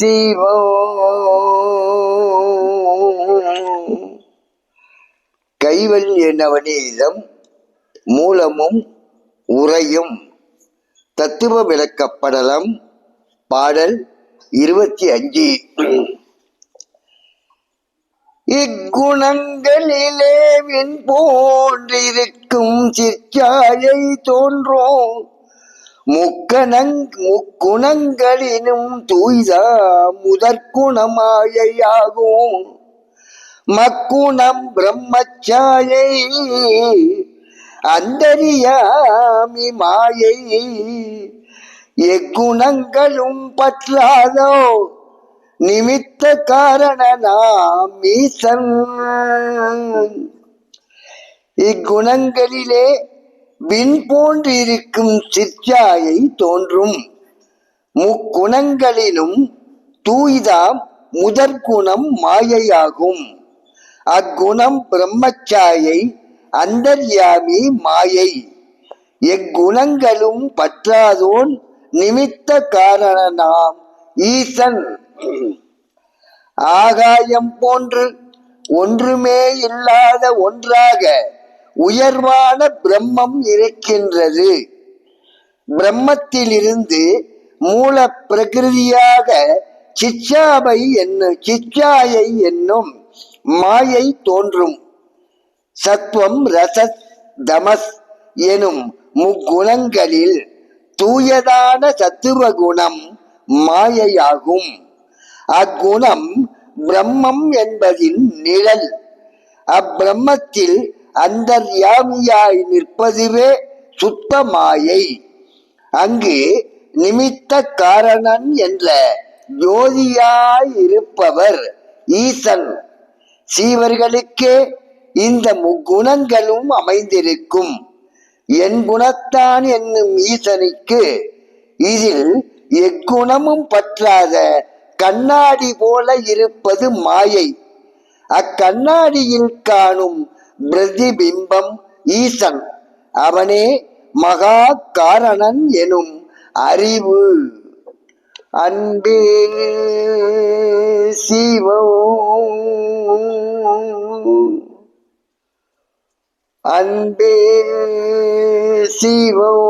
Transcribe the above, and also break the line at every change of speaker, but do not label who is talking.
சிவம் கைவல்ய நவநீதம் மூலமும் உரையும் தத்துவ விளக்கப்படலம் பாடல் இருபத்தி அஞ்சு. இக்குணங்களிலே வின் போன்றிருக்கும் சிற்சாயை தோன்றோம். முக்கணங் முக்குணங்களினும் தூய்தா முதற்குணமாயையாகும். மக்குணம் பிரம்மச்சாயை அந்தரியாமி மாயை. எக்குணங்களும் பற்றாதோ நிமித்த காரண நாம் ஈசன். இக்குணங்களிலே விண் போன்று இருக்கும் தோன்றும். முக்குணங்களிலும் தூய்தாம் முதற்குணம் மாயையாகும். அக்குணம் பிரம்மச்சாயை அந்தர்யாமி மாயை. எக்குணங்களும் பற்றாதோன் நிமித்த காரண நாம் ஈசன். ஆகாயம் போன்று ஒன்றுமே இல்லாத ஒன்றாக உயர்வான பிரம்மம் இருக்கின்றது. பிரம்மத்திலிருந்து மூல பிரகிருதியாக சிச்சாவை என்னும் சிச்சாயை என்னும் மாயை தோன்றும். சத்வம் ரசஸ் தமஸ் எனும் முக்குணங்களில் தூயதான சத்துவ குணம் மாயையாகும். அக்குணம் பிரம்மம் என்பதின் நிழல். அப்பிரம்மத்தில் அந்தர்யாமியாய் நிற்பதுவே சுத்த மாயை அங்கு நிமித்த காரணன் என்ற ஜோதியாய் இருப்பவர் ஈசன். சீவர்களுக்கே இந்த முக்குணங்களும் அமைந்திருக்கும். என் குணத்தான் என்னும் ஈசனுக்கு இதில் எக்குணமும் பற்றாத கண்ணாடி போல இருப்பது மாயை. அக்கண்ணாடியில் காணும் பிரதிபிம்பம் ஈசன். அவனே மகா காரணன் எனும் அறிவு. அன்பே சிவம் அன்பே சிவம்